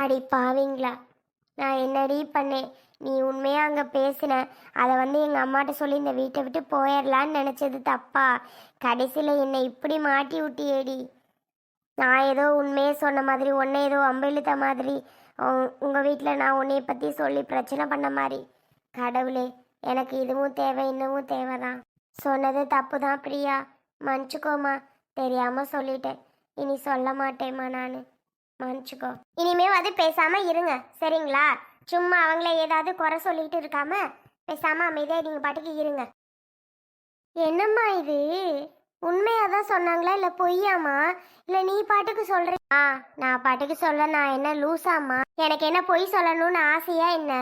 அடி பாவிங்களா. நான் என்னடி பண்ணேன்? நீ உண்மையாக அங்கே பேசின? அதை வந்து எங்கள் அம்மாட்ட சொல்லி இந்த வீட்டை விட்டு போயிடலான்னு நினச்சது தப்பா? கடைசியில் என்னை இப்படி மாட்டி விட்டியேடி? நான் ஏதோ உண்மையே சொன்ன மாதிரி உன்னை ஏதோ அம்பெழுத்த மாதிரி உங்கள் வீட்டில் நான் உன்னைய பற்றி சொல்லி பிரச்சனை பண்ண மாதிரி. கடவுளே எனக்கு இதுவும் தேவை இன்னமும் தேவை தான் சொன்னது தப்பு தான் பிரியா. மன்னிச்சுக்கோமா. தெரியாமல் சொல்லிட்டேன். இனி சொல்ல மாட்டேம்மா நான். மன்னிச்சுக்கோ. இனிமே வந்து பேசாம இருங்க சரிங்களா? சும்மா அவங்கள ஏதாவது குறை சொல்லிட்டு இருக்காம பேசாம அமைதியா நீங்க பாட்டுக்கு இருங்க. என்னம்மா இது? உண்மையா தான் சொன்னாங்களா? இல்ல பொய்யாமா இல்ல நீ பாட்டுக்கு சொல்றியா நான் பாட்டுக்கு சொல்ல நான் என்ன லூசாம்மா? எனக்கு என்ன பொய் சொல்லணும்னு ஆசையா என்ன?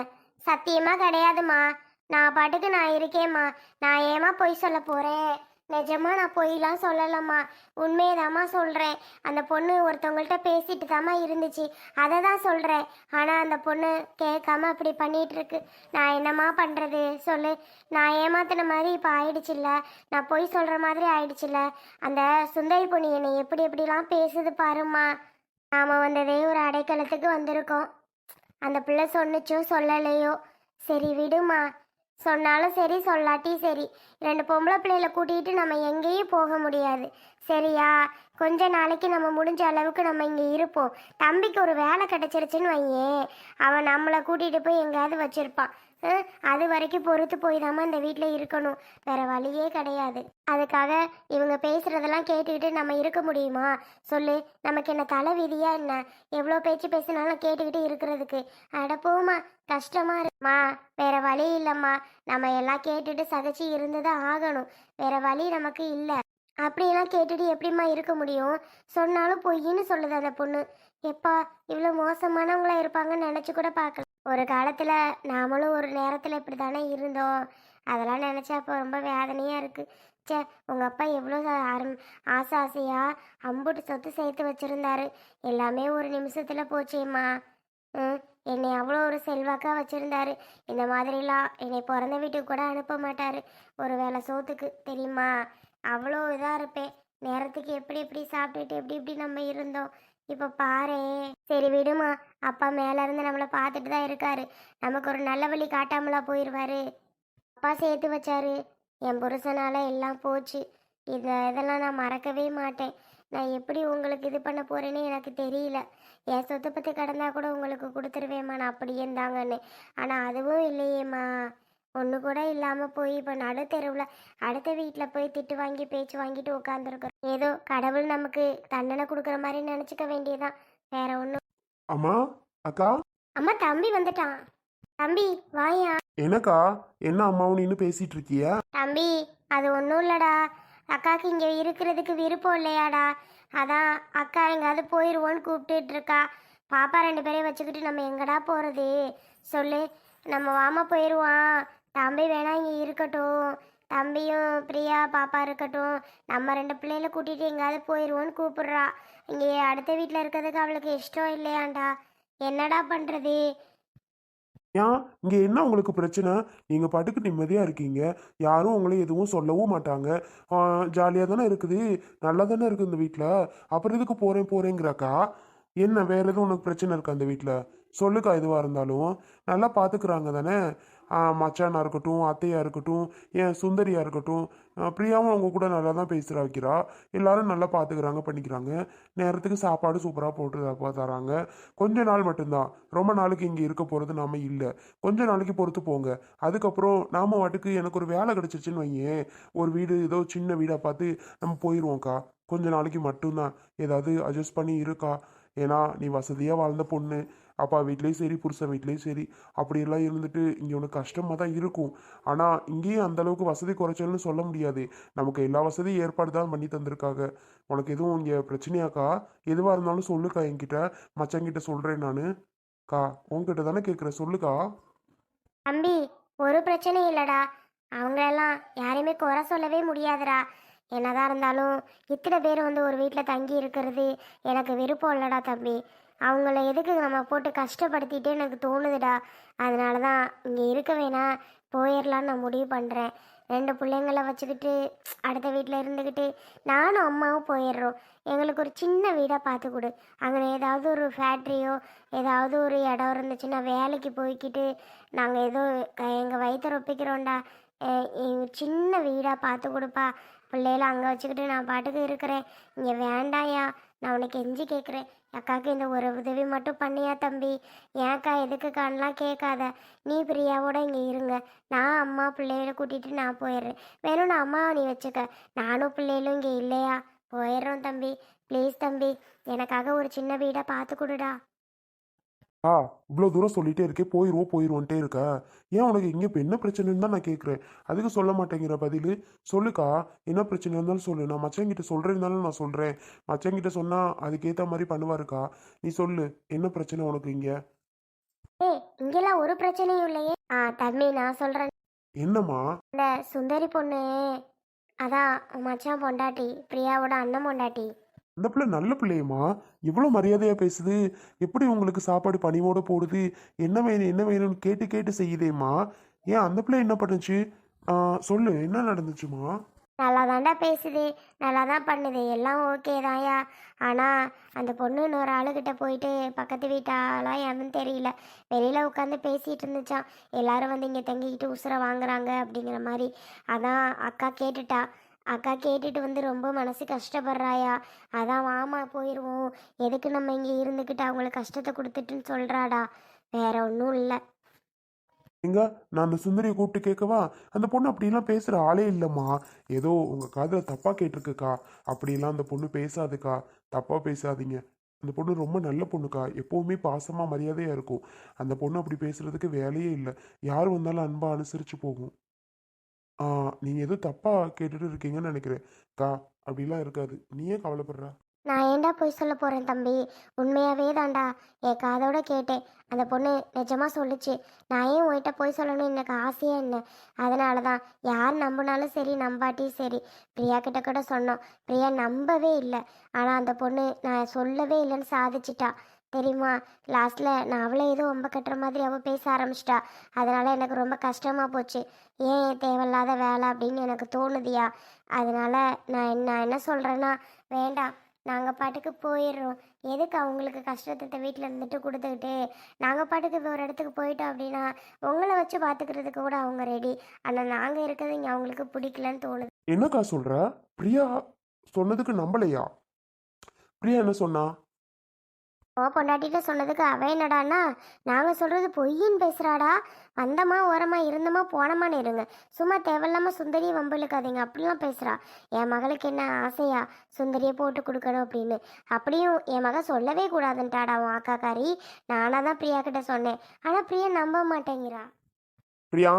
சத்தியமா கிடையாதும்மா. நான் பாட்டுக்கு நான் இருக்கேம்மா. நான் ஏமா பொய் சொல்ல போறேன்? நிஜமா நான் பொய்லாம் சொல்லலம்மா. உண்மையதாம்மா சொல்கிறேன் அந்த பொண்ணு ஒருத்தவங்கள்ட்ட பேசிட்டு தாம்மா இருந்துச்சு. அதை தான் சொல்கிறேன் ஆனால் அந்த பொண்ணு கேட்காம அப்படி பண்ணிட்டு இருக்கு நான் என்னம்மா பண்ணுறது சொல்லு. நான் ஏமாத்தின மாதிரி இப்போ ஆயிடுச்சுல்ல. நான் பொய் சொல்கிற மாதிரி ஆயிடுச்சுல்ல. அந்த சுந்தரி பொண்ணு என்னை எப்படி எப்படிலாம் பேசுது பாரும்மா. நாம் வந்ததே ஒரு அடைக்கலத்துக்கு வந்திருக்கோம். அந்த பிள்ளை சொன்னிச்சோ சொல்லலையோ? சரி விடுமா சொன்னாலும் சரி சொல்லாட்டி சரி. ரெண்டு பொம்பளை பிள்ளைகளை கூட்டிகிட்டு நம்ம எங்கேயும் போக முடியாது. சரியா? கொஞ்ச நாளைக்கு நம்ம முடிஞ்ச அளவுக்கு நம்ம இங்கே இருப்போம். தம்பிக்கு ஒரு வேலை கிடச்சிருச்சுன்னு வையேன் அவன் நம்மளை கூட்டிகிட்டு போய் எங்கேயாவது வச்சுருப்பான். அது வரைக்கும் பொறுத்து போய் தாம்மா இந்த வீட்டில் இருக்கணும். வேற வழியே கிடையாது. அதுக்காக இவங்க பேசுறதெல்லாம் கேட்டுக்கிட்டு நம்ம இருக்க முடியுமா? சொல்லு நமக்கு என்ன தலை விதியா என்ன? எவ்வளோ பேச்சு பேசினாலும் கேட்டுக்கிட்டு இருக்கிறதுக்கு. அட கஷ்டமா இருக்குமா? வேற வழி இல்லைம்மா. நம்ம எல்லாம் கேட்டுட்டு சகிச்சு இருந்துதான் ஆகணும். வேற வழி நமக்கு இல்லை. அப்படியெல்லாம் கேட்டுட்டு எப்படிம்மா இருக்க முடியும்? சொன்னாலும் பொய்ன்னு சொல்லுது அந்த பொண்ணு. எப்பா இவ்வளோ மோசமானவங்களா இருப்பாங்கன்னு நினச்சி கூட பார்க்கல. ஒரு காலத்தில் நாமளும் ஒரு நேரத்தில் இப்படி தானே இருந்தோம். அதெல்லாம் நினச்சா அப்போ ரொம்ப வேதனையாக இருக்குது ச்சே உங்கள் அப்பா எவ்வளோ அரும் ஆசை ஆசையாக அம்புட்டு சொத்து சேர்த்து வச்சுருந்தாரு. எல்லாமே ஒரு நிமிஷத்தில் போச்சேம்மா. ம் என்னை அவ்வளோ ஒரு செல்வாக்காக வச்சுருந்தாரு. இந்த மாதிரிலாம் என்னை பிறந்த வீட்டுக்கு கூட அனுப்ப மாட்டார். ஒரு வேளை சோத்துக்கு தெரியுமா? அவ்வளோ இதாக இருப்பேன். நேரத்துக்கு எப்படி எப்படி சாப்பிட்டுட்டு எப்படி எப்படி நம்ம இருந்தோம். இப்போ பாரு சரி விடுமா. அப்பா மேல இருந்து நம்மளை பார்த்துட்டு தான் இருக்காரு. நமக்கு ஒரு நல்ல வழி காட்டாமலா போயிடுவாரு அப்பா சேர்த்து வச்சாரு. என் புருஷனால எல்லாம் போச்சு. இதை இதெல்லாம் நான் மறக்கவே மாட்டேன். நான் எப்படி உங்களுக்கு இது பண்ண போறேன்னு எனக்கு தெரியல. என் சொத்தை பற்றி கிடந்தா கூட உங்களுக்கு கொடுத்துருவேம்மா. நான் அப்படியே இருந்தாங்கன்னு. ஆனால் அதுவும் இல்லையேம்மா. ஒன்று கூட இல்லாமல் போய் இப்போ நடு தெருவில் அடுத்த வீட்டில் போய் திட்டு வாங்கி பேச்சு வாங்கிட்டு உட்காந்துருக்குறோம் ஏதோ கடவுள் நமக்கு தண்டனை கொடுக்குற மாதிரி நினச்சிக்க வேண்டியதான் வேற ஒன்றும் அம்மா அக்கா? அம்மா தம்பி வந்துட்டான். தம்பி வாயா? என்னக்கா? என்ன அம்மாவும் நின்று பேசிட்டு இருக்கியா தம்பி அது ஒன்றும் இல்லடா. அக்காவுக்கு இங்கே இருக்கிறதுக்கு விருப்பம் இல்லையாடா. அதான் அக்கா எங்காவது போயிடுவோன்னு கூப்பிட்டுட்டு இருக்கா பாப்பா ரெண்டு பேரையும் வச்சுக்கிட்டு நம்ம எங்கடா போகிறது சொல்லு நம்ம வாமா போயிடுவான் தம்பி வேணா இங்கே இருக்கட்டும். தம்பியும் பிரியா பாப்பா இருக்கட்டும். நம்ம ரெண்டு பிள்ளைகளை கூட்டிகிட்டு எங்கேயாவது போயிடுவோன்னு கூப்பிடுறா. இங்கே அடுத்த வீட்டில் இருக்கிறதுக்கு அவளுக்கு இஷ்டம் இல்லையாண்டா? என்னடா பண்ணுறது ஏன்? இங்கே என்ன உங்களுக்கு பிரச்சனை? நீங்கள் பாட்டுக்கு நிம்மதியாக இருக்கீங்க. யாரும் உங்களை எதுவும் சொல்லவும் மாட்டாங்க. ஜாலியாக தானே இருக்குது? நல்லா தானே இருக்குது இந்த வீட்டில். அப்புறம் இதுக்கு போகிறேன் போகிறேங்கிறாக்கா என்ன வேறு எதுவும் உனக்கு பிரச்சனை இருக்கா அந்த வீட்டில்? சொல்லுக்கா எதுவாக இருந்தாலும். நல்லா பார்த்துக்குறாங்க தானே? மச்சானா இருக்கட்டும் அத்தையாக இருக்கட்டும் ஏன் சுந்தரியாக இருக்கட்டும் பிரியாவும் அவங்க கூட நல்லா தான் பேசுகிற வைக்கிறா. எல்லாரும் நல்லா பார்த்துக்கிறாங்க பண்ணிக்கிறாங்க. நேரத்துக்கு சாப்பாடு சூப்பராக போட்டு தராங்க. கொஞ்ச நாள் மட்டும்தான். ரொம்ப நாளைக்கு இங்கே இருக்க போகிறது நாம் இல்லை. கொஞ்ச நாளைக்கு பொறுத்து போங்க. அதுக்கப்புறம் நாம் வாட்டுக்கு எனக்கு ஒரு வேலை கிடச்சிருச்சுன்னு வையேன். ஒரு வீடு ஏதோ சின்ன வீடாக பார்த்து நம்ம போயிடுவோம்க்கா கொஞ்ச நாளைக்கு மட்டும்தான். ஏதாவது அட்ஜஸ்ட் பண்ணி இருக்கா? ஏன்னா நீ வசதியாக வாழ்ந்த பொண்ணு. அப்பா வீட்லேயும் சரி புருஷன் வீட்லேயும் சரி அப்படியெல்லாம் இருந்துட்டு இங்கே உனக்கு கஷ்டமாக தான் இருக்கும். ஆனால் இங்கேயும் அந்த அளவுக்கு வசதி குறைச்சல்னு சொல்ல முடியாது. நமக்கு எல்லா வசதியும் ஏற்பாடு தான் பண்ணி தந்திருக்காங்க. உனக்கு எதுவும் இங்கே பிரச்சனையாக்கா? எதுவாக இருந்தாலும் சொல்லுக்கா என்கிட்ட. மச்சங்கிட்ட சொல்கிறேன் நான். கா உங்ககிட்ட தானே கேட்குறேன் சொல்லுக்கா. தம்பி ஒரு பிரச்சனையும் இல்லைடா. அவங்களெல்லாம் யாரையுமே குறை சொல்லவே முடியாதுடா. என்னதான் இருந்தாலும் இத்தனை பேர் வந்து ஒரு வீட்டில் தங்கி இருக்கிறது எனக்கு விருப்பம் இல்லைடா தம்பி. அவங்கள எதுக்கு நம்ம போட்டு கஷ்டப்படுத்திட்டு எனக்கு தோணுதுடா? அதனால தான் இங்கே இருக்க வேணாம் போயிடலான்னு நான் முடிவு பண்ணுறேன் ரெண்டு பிள்ளைங்கள வச்சுக்கிட்டு அடுத்த வீட்டில் இருந்துக்கிட்டு நானும் அம்மாவும் போயிடுறோம். எங்களுக்கு ஒரு சின்ன வீடாக பார்த்து கொடு. அங்கே ஏதாவது ஒரு ஃபேக்ட்ரியோ ஏதாவது ஒரு இடம் இருந்துச்சுன்னா வேலைக்கு போய்கிட்டு நாங்கள் ஏதோ எங்கள் வயிற்ற ஒப்பிக்கிறோம்டா சின்ன வீடாக பார்த்து கொடுப்பா. பிள்ளைகளை அங்கே வச்சுக்கிட்டு நான் பாட்டுக்கு இருக்கிறேன். இங்கே வேண்டாயா நான் உனக்கு எஞ்சி கேட்குறேன் அக்காவுக்கு இந்த ஒரு உதவி மட்டும் பண்ணியா தம்பி? ஏன்க்கா எதுக்குக்கான்லாம் கேட்காத? நீ பிரியாவோட இங்கே இருங்க. நான் அம்மா பிள்ளைகளை கூட்டிகிட்டு நான் போயிடுறேன். வேணும் நான் அம்மாவை நீ வச்சுக்க. நானும் பிள்ளைகளும் இங்கே இல்லையா? போயிடுறோம் தம்பி. ப்ளீஸ் தம்பி எனக்காக ஒரு சின்ன வீடை பார்த்து கொடுடா. ஆ இவ்வளோ தூரம் சொல்லிட்டே இருக்கே போயிடுவோம் போயிடுவோன்ட்டே இருக்க? ஏன் உனக்கு இங்கே இப்போ என்ன பிரச்சனைன்னு தான் நான் கேட்குறேன் அதுக்கு சொல்ல மாட்டேங்கிற பதில். சொல்லுக்கா என்ன பிரச்சனை இருந்தாலும் சொல்லு. நான் மச்சங்கிட்ட சொல்கிறேன்னாலும் நான் சொல்கிறேன் மச்சங்கிட்ட சொன்னால் அதுக்கேற்ற மாதிரி பண்ணுவாருக்கா? நீ சொல்லு என்ன பிரச்சனை உனக்கு இங்கே? ஏய் இங்கெல்லாம் ஒரு பிரச்சனையும் இல்லையே. ஆ தம்பி நான் சொல்கிறேன் என்னம்மா? இந்த சுந்தரி பொண்ணு அதான் மச்சான் பொண்டாட்டி பிரியாவோட அண்ணன் பொண்டாட்டி. அந்த பிள்ளை நல்ல பிள்ளையம்மா. இவ்வளோ மரியாதையாக பேசுது. எப்படி உங்களுக்கு சாப்பாடு பணிவோடு போடுது? என்ன வேணும் என்ன வேணும்னு கேட்டு கேட்டு செய்யுதேம்மா. ஏன் அந்த பிள்ளை என்ன பண்ணுச்சு? சொல்லு என்ன நடந்துச்சுமா நல்லா தாண்டா பேசுது. நல்லா தான் பண்ணுது. எல்லாம் ஓகே தாயா ஆனால் அந்த பொண்ணு இன்னொரு ஆளுகிட்ட போயிட்டு பக்கத்து வீட்டாலாம் எவன் தெரியல. வெளியில் உட்காந்து பேசிகிட்டு இருந்துச்சான் எல்லாரும் வந்து இங்கே தங்கிக்கிட்டு உசுரை வாங்குறாங்க அப்படிங்கிற மாதிரி. அதான் அக்கா கேட்டுட்டா. அக்கா கேட்டுட்டு வந்து ரொம்ப மனசு கஷ்டப்படுறாயா. அதான் வாமா போயிடுவோம் எதுக்கு நம்ம இங்கே இருந்துக்கிட்டு அவங்களுக்கு கஷ்டத்தை கொடுத்துட்டுன்னு சொல்கிறாடா வேற ஒன்றும் இல்லை. எங்க? நான் அந்த சுந்தரியை கூப்பிட்டு கேட்கவா? அந்த பொண்ணு அப்படிலாம் பேசுகிற ஆளே இல்லைம்மா. ஏதோ உங்கள் காதில் தப்பாக கேட்டிருக்குக்கா. அப்படிலாம் அந்த பொண்ணு பேசாதுக்கா. தப்பாக பேசாதீங்க. அந்த பொண்ணு ரொம்ப நல்ல பொண்ணுக்கா. எப்போவுமே பாசமாக மரியாதையாக இருக்கும். அந்த பொண்ணு அப்படி பேசுகிறதுக்கு வேலையே இல்லை. யார் வந்தாலும் அன்பாக அனுசரித்து போகும். நீங்கள் எதுவும் தப்பாக கேட்டுட்டு இருக்கீங்கன்னு நினைக்கிறேன். கா அப்படிலாம் இருக்காது. நீ ஏன் கவலைப்படுற? நான் ஏன்டா போய் சொல்ல போகிறேன் தம்பி? உண்மையாகவே தான்டா. என் காதோட கேட்டேன். அந்த பொண்ணு நிஜமாக சொல்லுச்சு. நான் ஏன் உன்கிட்ட போய் சொல்லணும் எனக்கு ஆசையாக என்ன அதனால தான் யார் நம்பினாலும் சரி நம்பாட்டியும் சரி பிரியா கிட்ட கூட சொன்னோம். பிரியா நம்பவே இல்லை. ஆனால் அந்த பொண்ணு நான் சொல்லவே இல்லைன்னு சாதிச்சிட்டா. தெரியுமா லாஸ்ட்டில் நான் அவளை ஏதோ ரொம்ப கட்டுற மாதிரி அவள் பேச ஆரம்பிச்சிட்டா. அதனால் எனக்கு ரொம்ப கஷ்டமாக போச்சு. ஏன் தேவையில்லாத வேலை அப்படின்னு எனக்கு தோணுதியா? அதனால் நான் என்ன- நான் என்ன சொல்கிறேன்னா வேண்டாம் நாங்கள் பாட்டுக்கு போயிடுறோம். எதுக்கு அவங்களுக்கு கஷ்டத்தை வீட்டில் இருந்துட்டு கொடுத்துக்கிட்டு? நாங்கள் பாட்டுக்கு ஒரு இடத்துக்கு போயிட்டோம் அப்படின்னா உங்களை வச்சு பார்த்துக்கிறதுக்கு கூட அவங்க ரெடி ஆனால் நாங்கள் இருக்கிறது இங்கே அவங்களுக்கு பிடிக்கலன்னு தோணுது. என்னக்கா சொல்கிற பிரியா சொன்னதுக்கு நம்பலையா? பிரியா என்ன சொன்னா? ஓ பொண்டாட்டிட்ட சொன்னதுக்கு என்னடான்னா நாங்கள் சொல்கிறது பொய்யின்னு பேசுகிறாடா வந்தமா ஓரமா இருந்தமா போனமான்னு இருங்க. சும்மா தேவையில்லாம சுந்தரியை வம்பிழுக்காதீங்க. அப்படிலாம் பேசுகிறா என் மகளுக்கு என்ன ஆசையா? சுந்தரியை போட்டு கொடுக்கணும் அப்படின்னு. அப்படியும் என் மக சொல்லவே கூடாதுன்ட்டாடா உன் அக்காக்காரி. நானாக தான் பிரியா கிட்ட சொன்னேன். ஆனால் பிரியா நம்ப மாட்டேங்கிறா. பிரியா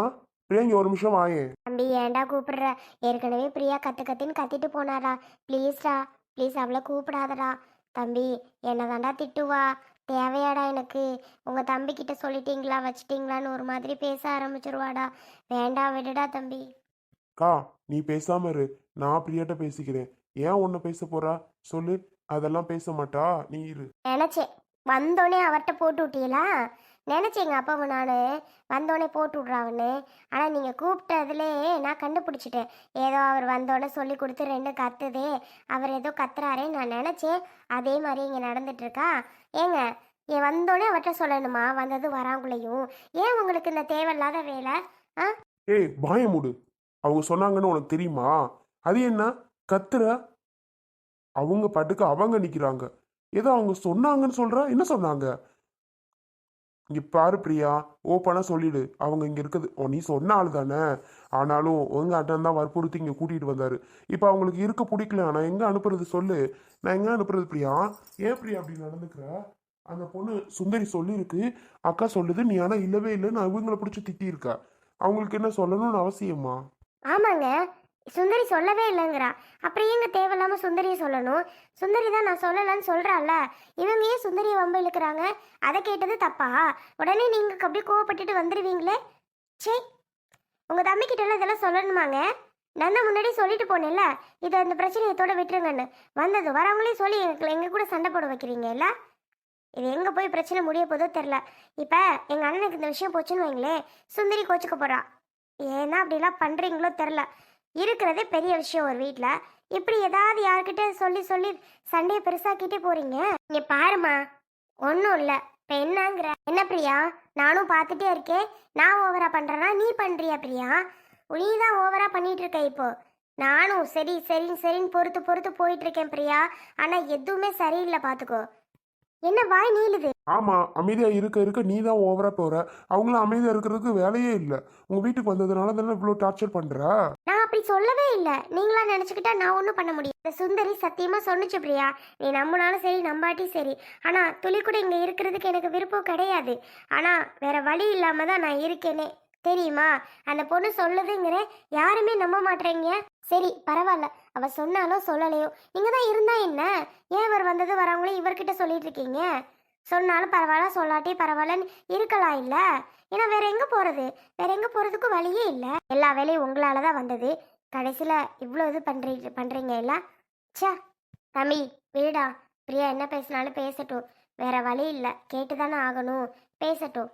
பிரியா இங்க ஒரு நிமிஷம் வாயேன். தம்பி ஏன்டா கூப்பிடுற? ஏற்கனவே பிரியா கத்து கத்தின்னு கத்திட்டு போனாடா ப்ளீஸ்டா ப்ளீஸ் அவளை கூப்பிடாதடா. தம்பி என்னதாண்டா திட்டுவா? தேவையாடா எனக்கு. உங்க தம்பி கிட்ட சொல்லிட்டீங்களா வச்சிட்டீங்களான்னு ஒரு மாதிரி பேச ஆரம்பிச்சிருவாடா. வேண்டாம் விடுடா தம்பி. கா நீ பேசாம இரு. நான் பிரியாட்ட பேசிக்கிறேன். ஏன் உன்னை பேச போறா? சொல்லு. அதெல்லாம் பேச மாட்டா. நீ இரு. நினச்சேன். வந்தோடனே அவர்கிட்ட போட்டு விட்டீங்களா நினச்சேன் எங்கள் அப்பாவை நான் வந்தோடனே போட்டு விட்றாவுன்னு ஆனால் நீங்கள் கூப்பிட்டதுலே நான் கண்டுபிடிச்சிட்டேன். ஏதோ அவர் வந்தோடனே சொல்லி கொடுத்து ரெண்டு கத்துதே அவர் ஏதோ கத்துறாரேன்னு நான் நினச்சேன். அதே மாதிரி இங்கே நடந்துட்டுருக்கா. ஏங்க என் வந்தோடனே அவர்கிட்ட சொல்லணுமா? வந்தது வராங்குள்ளையும் ஏன் உங்களுக்கு இந்த தேவையில்லாத வேலை? ஆ? ஏய் வாய மூடு. அவங்க சொன்னாங்கன்னு உனக்கு தெரியுமா? அது என்ன? கத்துற? அவங்க பாட்டுக்கு அவங்க நிற்கிறாங்க ஏதோ அவங்க சொன்னாங்கன்னு சொல்ற? என்ன சொன்னாங்க? இங்க பாரு பிரியா ஓப்பனா சொல்லிடு. அவங்க இங்க இருக்குது. நீ சொன்ன ஆள் தானே? ஆனாலும் உங்க அட்டன் தான் வற்புறுத்தி இங்க கூட்டிட்டு வந்தாரு. இப்போ அவங்களுக்கு இருக்க பிடிக்கல. நான் எங்க அனுப்புறது சொல்லு. நான் எங்க அனுப்புறது பிரியா? ஏன் பிரியா அப்படி நடந்துக்கிற? அந்த பொண்ணு சுந்தரி சொல்லியிருக்கு அக்கா சொல்லுது நீ ஆனா இல்லவே இல்லைன்னு அவங்கள பிடிச்சி திட்டியிருக்க. அவங்களுக்கு என்ன சொல்லணும்னு அவசியமா? ஆமாங்க. சுந்தரி சொல்லவே இல்லைங்கிறா. அப்புறம் ஏங்க தேவையில்லாம சுந்தரியை சொல்லணும்? சுந்தரி தான் நான் சொல்லலைன்னு சொல்றாள்ல. இவங்க ஏன் சுந்தரியை வம்ப இழுக்கிறாங்க? அதை கேட்டது தப்பா? உடனே நீங்க அப்படியே கோவப்பட்டுட்டு வந்துடுவீங்களே சே உங்க தம்பி கிட்ட இதெல்லாம் சொல்லணுமாங்க? நான் தான் முன்னாடி சொல்லிட்டு போனேன்ல. இதை அந்த பிரச்சனையத்தோட விட்டுருங்கன்னு. வந்தது வரவங்களே சொல்லி எங்களுக்கு எங்க கூட சண்டை போட வைக்கிறீங்க இல்ல? இது எங்கே போய் பிரச்சனை முடிய போதோ தெரில இப்போ எங்கள் அண்ணனுக்கு இந்த விஷயம் போச்சுன்னு வைங்களேன். சுந்தரி கோச்சுக்க போறா. ஏன்னா அப்படிலாம் பண்ணுறீங்களோ தெரில இருக்கிறதே பெரிய விஷயம் ஒரு வீட்டில் இப்படி ஏதாவது யார்கிட்ட சொல்லி சொல்லி சண்டையை பெருசாக்கிட்டே போறீங்க? இங்கே பாருமா ஒன்றும் இல்லை. இப்போ என்னங்கிற? என்ன பிரியா? நானும் பார்த்துட்டே இருக்கேன். நான் ஓவரா பண்ணுறேன்னா நீ பண்ணுறியா பிரியா? நீ தான் ஓவரா பண்ணிட்டு இருக்க இப்போ. நானும் சரி சரின்னு சரின்னு பொறுத்து பொறுத்து போயிட்டு இருக்கேன் பிரியா. ஆனால் எதுவுமே சரியில்லை பார்த்துக்கோ என்ன வாய் நீளுது? ஆமா அமைதியா இருக்க இருக்க நீ தான் ஓவரா போற. அவங்களும் அமைதியா இருக்கிறதுக்கு வேலையே இல்லை. உங்க வீட்டுக்கு வந்ததுனால தானே இவ்வளோ டார்ச்சர் பண்றா? அப்படி சொல்லவே இல்லை. நீங்களா நினச்சிக்கிட்டா நான் ஒன்றும் பண்ண முடியும் இந்த சுந்தரி சத்தியமாக சொன்னுச்சு பிரியா. நீ நம்பினாலும் சரி நம்பாட்டி சரி. ஆனால் துளி கூட இங்கே இருக்கிறதுக்கு எனக்கு விருப்பம் கிடையாது. ஆனால் வேற வழி இல்லாமல் தான் நான் இருக்கேனே. தெரியுமா? அந்த பொண்ணு சொல்லுதுங்கிறேன் யாருமே நம்ப மாட்டேங்க சரி பரவாயில்ல. அவ சொன்னாலும் சொல்லலையோ. நீங்கள் தான் இருந்தா என்ன? ஏன் இவர் வந்தது வரவங்களே இவர்கிட்ட சொல்லிட்டு இருக்கீங்க? சொன்னாலும் பரவாயில்ல சொல்லாட்டி பரவாயில்லன்னு இருக்கலாம் இல்லை. ஏன்னா வேற எங்கே போகிறது வேற எங்கே போகிறதுக்கும் வழியே இல்லை. எல்லா வேலையும் உங்களால் தான் வந்தது. கடைசியில் இவ்வளோ இது பண்ணுறீங்க பண்ணுறீங்க இல்ல? சே தம்பி விடுடா. பிரியா என்ன பேசினாலும் பேசட்டும். வேற வழி இல்லை. கேட்டு தானே ஆகணும். பேசட்டும்.